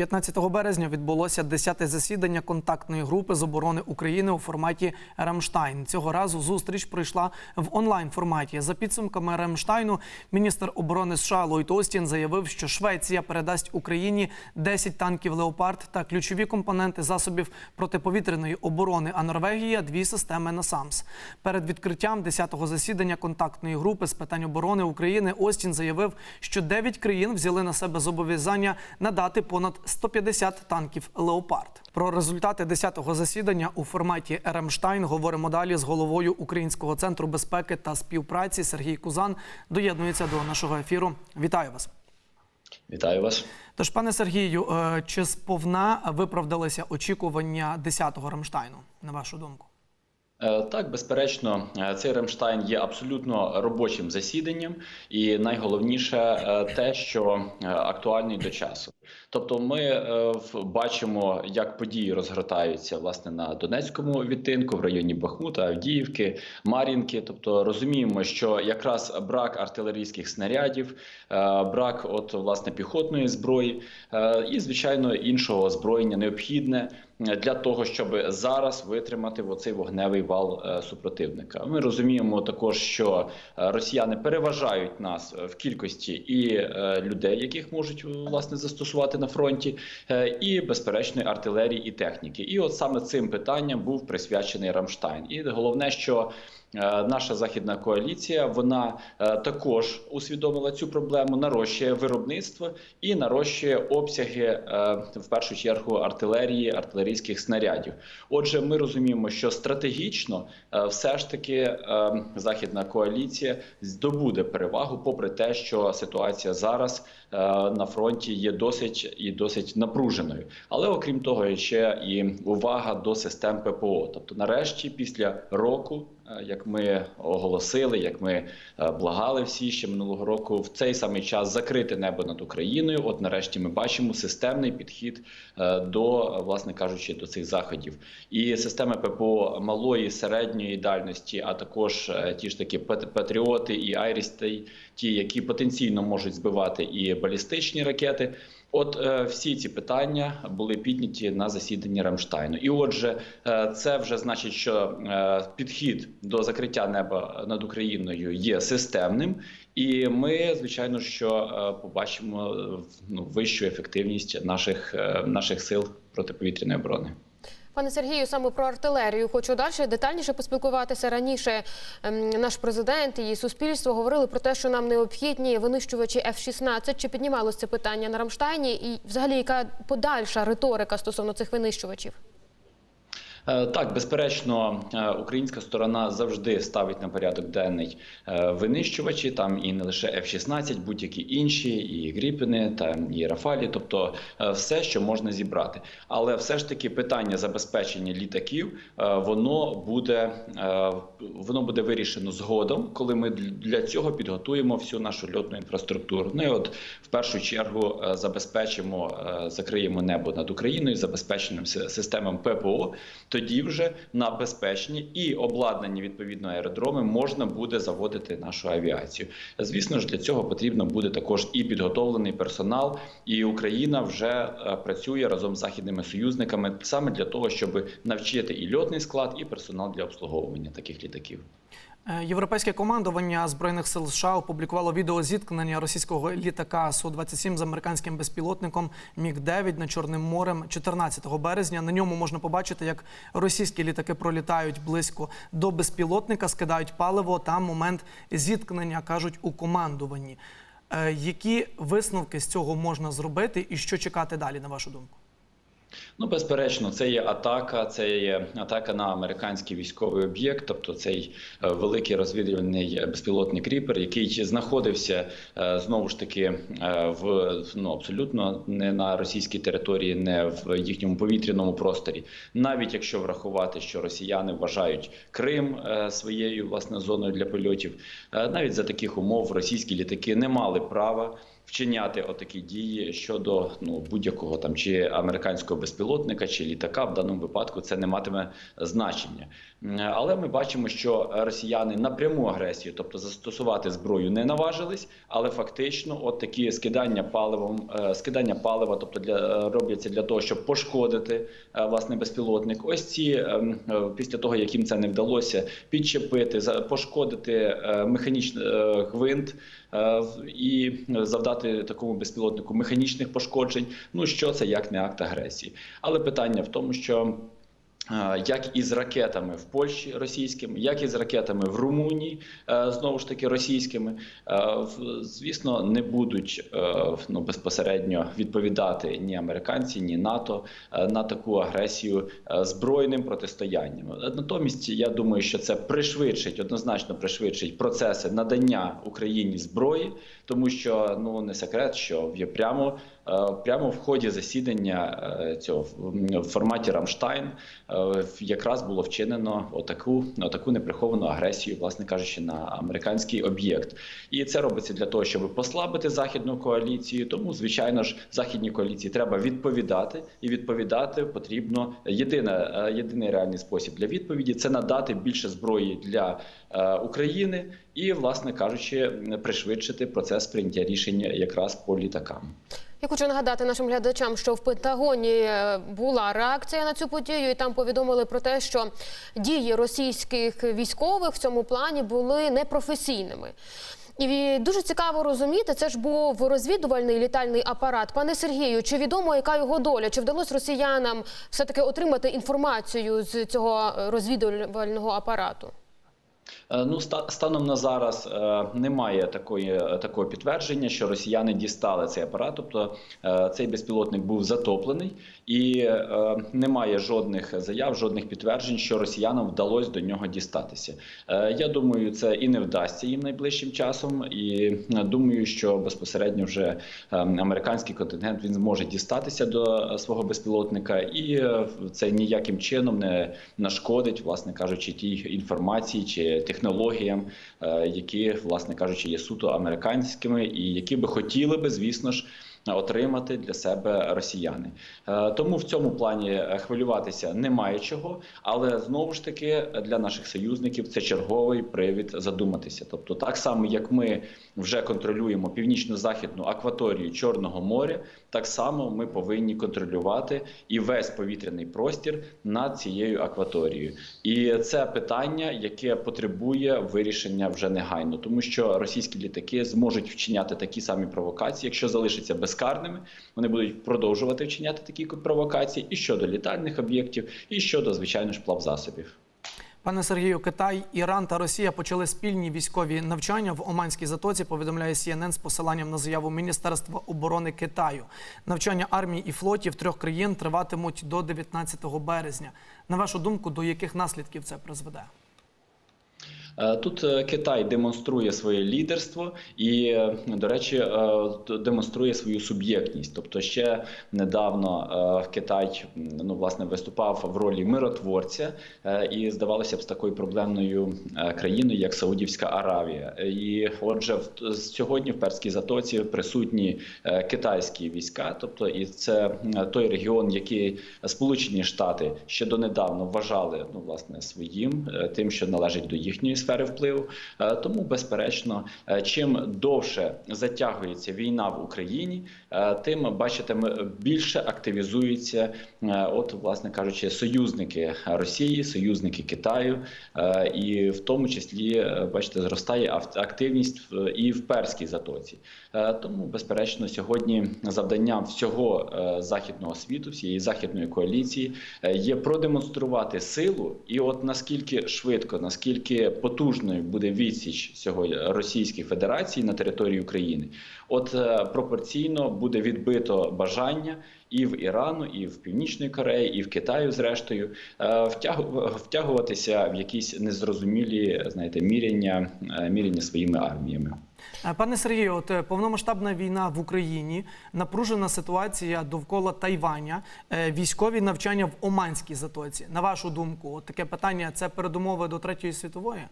15 березня відбулося 10-те засідання контактної групи з оборони України у форматі Рамштайн. Цього разу зустріч пройшла в онлайн форматі. За підсумками Рамштайну, міністр оборони США Ллойд Остін заявив, що Швеція передасть Україні 10 танків Леопард та ключові компоненти засобів протиповітряної оборони. А Норвегія дві системи НАСАМС. Перед відкриттям 10-го засідання контактної групи з питань оборони України Остін заявив, що 9 країн взяли на себе зобов'язання надати понад 150 танків Леопард. Про результати 10-го засідання у форматі Рамштайн говоримо далі з головою Українського центру безпеки та співпраці Сергій Кузан. Доєднується до нашого ефіру. Вітаю вас. Вітаю вас. Тож, пане Сергію, е, чи сповна виправдалися очікування 10-го Рамштайну, на вашу думку? Е, Так, безперечно, е, цей Ремштайн є абсолютно робочим засіданням, і найголовніше те, що актуальний до часу. Тобто, ми е, бачимо, як події розгортаються власне на Донецькому відтинку, в районі Бахмута, Авдіївки, Мар'їнки. Тобто розуміємо, що якраз брак артилерійських снарядів, е, брак от власне піхотної зброї е, і звичайно іншого озброєння необхідне для того, щоб зараз витримати оцей вогневий вал супротивника. Ми розуміємо також, що росіяни переважають нас в кількості і людей, яких можуть власне застосувати на фронті, е, і безперечно артилерії і техніки. І от саме цим питанням був присвячений Рамштайн. І головне, що Е, Наша західна коаліція вона е, також усвідомила цю проблему, нарощує виробництво і нарощує обсяги в першу чергу артилерії, артилерійських снарядів. Отже, ми розуміємо, що стратегічно все ж таки західна коаліція здобуде перевагу, попри те, що ситуація зараз на фронті є досить і досить напруженою. Але окрім того, ще і увага до систем ППО. Тобто, нарешті, після року. Е, Як ми оголосили, як ми е, благали всі ще минулого року, в цей самий час закрити небо над Україною. От нарешті ми бачимо системний підхід е, до, власне кажучи, до цих заходів. І системи ППО малої середньої дальності, а також ті ж пат- патріоти і Айріс, ті, які потенційно можуть збивати і балістичні ракети. От е, всі ці питання були підняті на засіданні Рамштайну. І отже, е, це вже значить, що е, підхід до закриття неба над Україною є системним, і ми, звичайно, що е, побачимо ну, вищу ефективність наших, е, наших сил протиповітряної оборони. Пане Сергію, саме про артилерію хочу далі детальніше поспілкуватися. Раніше ем, наш президент і суспільство говорили про те, що нам необхідні винищувачі F-16. Чи піднімалося це питання на Рамштайні? І взагалі, яка подальша риторика стосовно цих винищувачів? Е, Так, безперечно, е, українська сторона завжди ставить на порядок денний е, винищувачі. Там і не лише F-16, будь-які інші, і Гріпини, там і Рафалі, тобто все, що можна зібрати. Але все ж таки питання забезпечення літаків воно буде воно буде вирішено згодом, коли ми для цього підготуємо всю нашу льотну інфраструктуру. Ну і от в першу чергу забезпечимо, закриємо небо над Україною, забезпеченим системам ППО. Тоді вже на безпечні і обладнані відповідно аеродроми можна буде заводити нашу авіацію. Звісно ж, для цього потрібно буде також і підготовлений персонал, і Україна вже е, працює разом з західними союзниками саме для того, щоб навчити і льотний склад, і персонал для обслуговування таких літаків. Е, Європейське командування збройних сил США опублікувало відео зіткнення російського літака Су-27 з американським безпілотником Міг-9 над Чорним морем 14 березня. На ньому можна побачити, як російські літаки пролітають близько до безпілотника, скидають паливо. Там момент зіткнення кажуть у командуванні. Е, Які висновки з цього можна зробити, і що чекати далі, на вашу думку? Ну, безперечно, це є атака, це є атака на американський військовий об'єкт, тобто цей е, великий розвідувальний безпілотний кріпер, який знаходився е, знову ж таки е, в ну абсолютно не на російській території, не в їхньому повітряному просторі. Навіть якщо врахувати, що росіяни вважають Крим своєю власне зоною для польотів, навіть за таких умов російські літаки не мали права вчиняти отакі дії щодо ну будь-якого там чи американського безпілотника, чи літака в даному випадку це не матиме значення. Але ми бачимо, що росіяни на пряму агресію, тобто застосувати зброю, не наважились, але фактично, от такі скидання паливом, е, скидання палива, тобто для е, робляться для того, щоб пошкодити е, власне безпілотник. Ось ці після того, як їм це не вдалося, підчепити, пошкодити механічний гвинт і завдати такому безпілотнику механічних пошкоджень. Ну що це як не акт агресії? Але питання в тому, що е, як із ракетами в Польщі російськими, як і з ракетами в Румунії, е, знову ж таки російськими, е, звісно, не будуть е, ну, безпосередньо відповідати ні американці, ні НАТО на таку агресію збройним протистоянням. Натомість я думаю, що це пришвидшить, однозначно пришвидшить процеси надання Україні зброї, тому що ну не секрет, що прямо. Е, Прямо в ході засідання е, цього в- форматі Рамштайн е, якраз було вчинено отаку, отаку неприховану агресію, власне кажучи, на американський об'єкт. І це робиться для того, щоб послабити західну коаліцію. Тому, звичайно ж, західній коаліції треба відповідати, і відповідати потрібно єдине, єдиний реальний спосіб для відповіді це надати більше зброї для України і, власне кажучи, пришвидшити процес прийняття рішення якраз по літакам. Я хочу нагадати нашим глядачам, що в Пентагоні е, була реакція на цю подію, і там повідомили про те, що дії російських військових в цьому плані були непрофесійними. І дуже цікаво розуміти, це ж був розвідувальний літальний апарат. Пане Сергію, чи відомо, яка його доля? Чи вдалося росіянам все таки отримати інформацію з цього е, розвідувального апарату? Е, Ну, ста- станом на зараз е, немає такої е, такого підтвердження, що росіяни дістали цей апарат. Тобто цей безпілотник був затоплений, і немає жодних заяв, жодних підтверджень, що росіянам вдалося до нього дістатися. Я думаю, це і не вдасться їм найближчим часом. І думаю, що безпосередньо вже американський контингент він зможе дістатися до свого безпілотника, і це ніяким чином не нашкодить, власне кажучи, тій інформації чи технологіям, е, які, власне кажучи, є суто американськими, і які би хотіли би, звісно ж. Отримати для себе росіяни, Е, тому в цьому плані хвилюватися немає чого, але знову ж таки для наших союзників це черговий привід задуматися. Тобто, так само як ми вже контролюємо північно-західну акваторію Чорного моря, так само ми повинні контролювати і весь повітряний простір над цією акваторією. І це питання, яке потребує вирішення вже негайно, тому що російські літаки зможуть вчиняти такі самі провокації, якщо залишаться безкарними, вони будуть продовжувати вчиняти такі провокації і щодо літальних об'єктів, і щодо звичайно ж плавзасобів. Пане Сергію, Китай, Іран та Росія почали спільні військові навчання в Оманській затоці. Повідомляє CNN з посиланням на заяву Міністерства оборони Китаю. Навчання армії і флотів трьох країн триватимуть до 19 березня. На вашу думку, до яких наслідків це призведе? Е, Тут е, Китай демонструє своє лідерство і, е, до речі, демонструє свою суб'єктність. Тобто, ще недавно Китай ну власне виступав в ролі миротворця і здавалося б з такою проблемною країною, як Саудівська Аравія. І отже, сьогодні в Перській затоці присутні китайські війська, тобто і це той регіон, який Сполучені Штати ще донедавна вважали ну власне своїм, тим, що належить до їхньої сфери впливу. Е, Тому, безперечно, е, чим довше затягується війна в Україні, е, тим бачите, більше активізуються, от, власне кажучи, союзники Росії, союзники Китаю, і в тому числі, бачите, зростає активність і в перській затоці. Тому, безперечно, сьогодні завданням всього західного світу, всієї західної коаліції є продемонструвати силу, і от наскільки швидко, наскільки потужною буде відсіч цього Російської Федерації на території України, от е, пропорційно буде відбито бажання. І в Ірану, і в Північної Кореї, і в Китаю, зрештою, е, втягуватися в якісь незрозумілі, знаєте, міряння, е, міряння своїми арміями. Е, Пане Сергію, от е, повномасштабна війна в Україні, напружена ситуація довкола Тайваня, е, військові навчання в Оманській затоці. На вашу думку, от таке питання це передумови до третьої світової?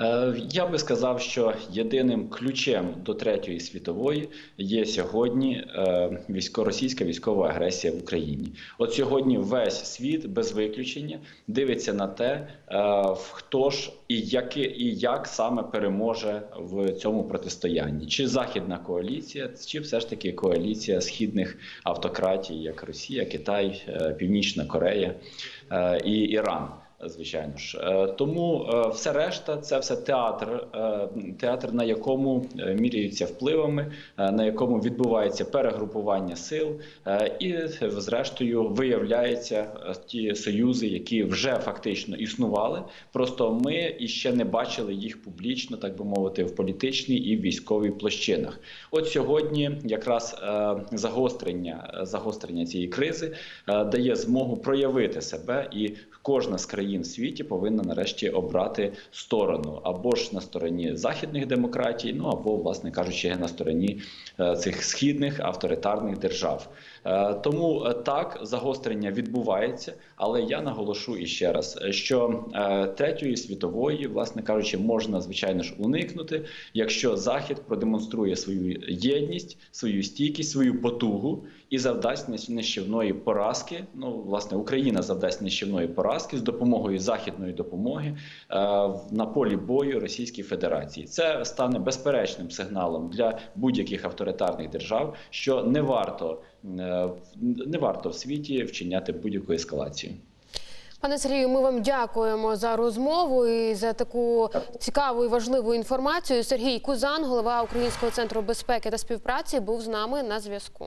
Е, Я би сказав, що єдиним ключем до третьої світової є сьогодні е, російська військова агресія в Україні. От сьогодні весь світ без виключення дивиться на те, е, хто ж і яке і як саме переможе в цьому протистоянні, чи західна коаліція, чи все ж таки коаліція східних автократій, як Росія, Китай, Північна Корея і Іран. Звичайно ж, Е, тому е, все решта це все театр, е, театр, на якому міряються впливами, на якому відбувається перегрупування сил, і зрештою виявляються ті союзи, які вже фактично існували. Просто ми іще не бачили їх публічно, так би мовити, в політичній і військовій площинах. От сьогодні якраз загострення, загострення цієї кризи дає змогу проявити себе, і кожна з країн в світі повинна нарешті обрати сторону або ж на стороні західних демократій, ну або, власне кажучи, на стороні е, цих східних авторитарних держав. Е, Тому е, так загострення відбувається, але я наголошу іще раз, е, що третьої світової, власне кажучи, можна звичайно ж уникнути, якщо Захід продемонструє свою єдність, свою стійкість, свою потугу і завдасть нищ- нищівної поразки. Ну, власне, Україна завдасть нищівної поразки з допомогою західної допомоги на полі бою Російській Федерації. Це стане безперечним сигналом для будь-яких авторитарних держав, що не варто не варто в світі вчиняти будь-яку ескалацію. Пане Сергію, ми вам дякуємо за розмову і за таку цікаву і важливу інформацію. Сергій Кузан, голова Українського центру безпеки та співпраці, був з нами на зв'язку.